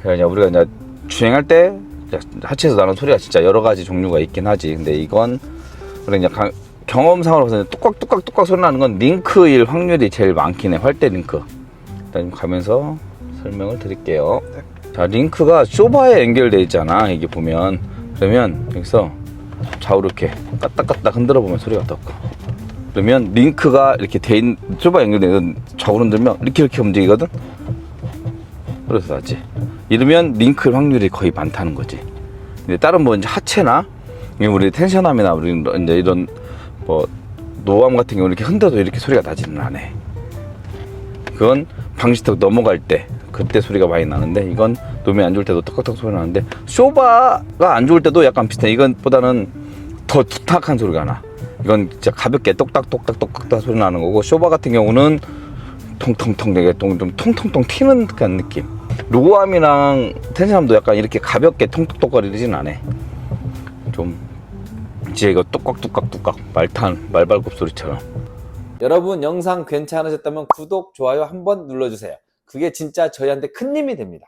그래서 이제 우리가 이제 주행할 때 하체에서 나는 소리가 진짜 여러 가지 종류가 있긴 하지. 근데 이건 우리 이제 가- 경험상으로 봐서 뚝깍 뚝깍 뚝깍 소리 나는 건 링크일 확률이 제일 많긴 해. 활대 링크. 일단 좀 가면서 설명을 드릴게요. 자, 링크가 쇼바에 연결돼 있잖아. 이게 보면 그러면 여기서 좌우로 이렇게 까딱까딱 흔들어 보면 소리가 떴고. 그러면 링크가 이렇게 돼 있는 쇼바 연결되는 좌우로 흔들면 이렇게 이렇게 움직이거든. 그래서 나지. 이러면 링크 확률이 거의 많다는 거지. 근데 다른 뭐 이제 하체나 우리 텐션함이나 우리 이제 이런 뭐 노암 같은 경우 이렇게 흔들어도 이렇게 소리가 나지는 않아. 그건 방지턱 넘어갈 때 그때 소리가 많이 나는데 이건 노면 안 좋을 때도 떡떡떡 소리 나는데 쇼바가 안 좋을 때도 약간 비슷해. 이건보다는 더 두탁한 소리가 나. 이건 진짜 가볍게 똑딱똑딱 똑딱똑딱 소리 나는 거고 쇼바 같은 경우는 통통통 되게 좀 통통통 튀는 그런 느낌. 루고암이랑 텐션함도 약간 이렇게 가볍게 통톡톡거리진 않아. 좀 이제 이거 똑깍똑깍똑깍 말탄 말발굽 소리처럼. 여러분 영상 괜찮으셨다면 구독, 좋아요 한번 눌러주세요. 그게 진짜 저희한테 큰 힘이 됩니다.